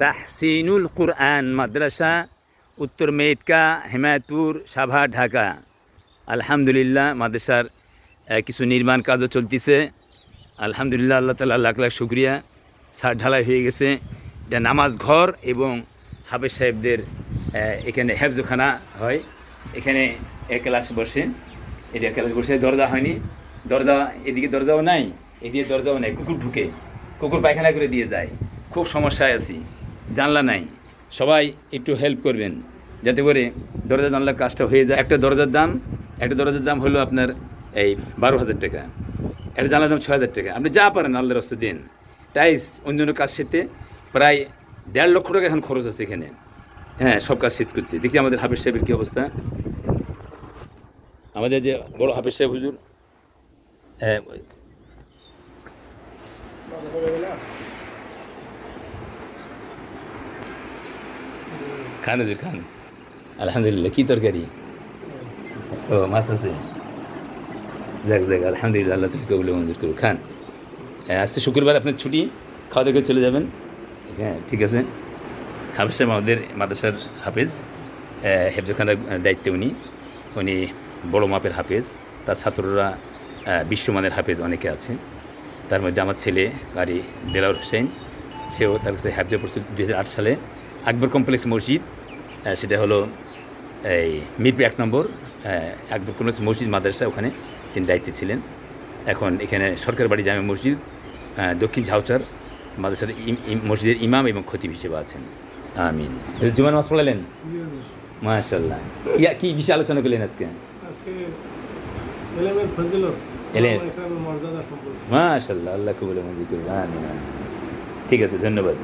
তাহসিনুল কুরআন, মাদ্রাসা, উত্তর মেটকা হেমায়তপুর, সাভা, ঢাকা। আলহামদুলিল্লাহ, মাদ্রাসার কিছু নির্মাণ কাজও চলতেছে। আলহামদুলিল্লাহ, আল্লাহ তালা লাখ লাখ শুক্রিয়া। সার ঢালাই হয়ে গেছে। এটা নামাজ ঘর এবং হাফেজ সাহেবদের এখানে হেফজোখানা হয়। এখানে এক ক্লাস বসে। এটা ক্লাস বসে দরজা হয়নি। দরজা, এদিকে দরজাও নাই, এদিকে দরজাও নাই। কুকুর ঢুকে। কুকুর পায়খানা করে দিয়ে যায়। খুব সমস্যায় আছি। জানলা নাই। সবাই একটু হেল্প করবেন, যাতে করে দরজা জানলার কাজটা হয়ে যায়। একটা দরজার দাম, একটা দরজার দাম হলো আপনার এই বারো হাজার টাকা। একটা জানলার দাম ছ হাজার টাকা। আপনি যা পারেন আল্লাহর রস্ত দিন। টাইস অন্য অন্য কাজ শিখতে প্রায় দেড় লক্ষ টাকা এখন খরচ আছে এখানে। হ্যাঁ সব কাজ শীত করতে। দেখি আমাদের হাফিজ সাহেবের কী অবস্থা। আমাদের যে বড় হাফিজ সাহেব হুজুর হ্যাঁ। খান হুজুর খান আলহামদুলিল্লাহ কী তরকারি ও মাছ আছে যাক যাক আলহামদুলিল্লাহ আল্লাহ তাকে কবুল মঞ্জুর করুন খান আজকে শুক্রবার আপনার ছুটি খাওয়া দাওয়া করে চলে যাবেন হ্যাঁ ঠিক আছে হাফিজ সাহেব আমাদের মাদ্রাসার হাফেজ হেফজখানার দায়িত্বে উনি উনি বড় মাপের হাফেজ তার ছাত্ররা বিশ্বমানের হাফেজ অনেকে আছে তার মধ্যে আমার ছেলে কারি দেলাউর হোসেন সেও তার কাছে হ্যাফজে পড়ছে দু সালে আকবর কমপ্লেক্স মসজিদ সেটা হলো এই মিরপুর এক নম্বর আকবর কমপ্লেক্স মসজিদ মাদ্রাসা ওখানে তিনি দায়িত্বে ছিলেন। এখন এখানে সরকার বাড়ি জামে মসজিদ দক্ষিণ ঝাউচার মাদ্রাসার মসজিদের ইমাম এবং খতিব হিসেবে আছেন। আমিন। জুমান মাস পড়ালেন? মাশাল্লাহ কি কি বিষয়ে আলোচনা করলেন আজকে? সম্পর্কে। মাশাল্লাহ আল্লাহ কবুল আমিন আমিন। ঠিক আছে ধন্যবাদ।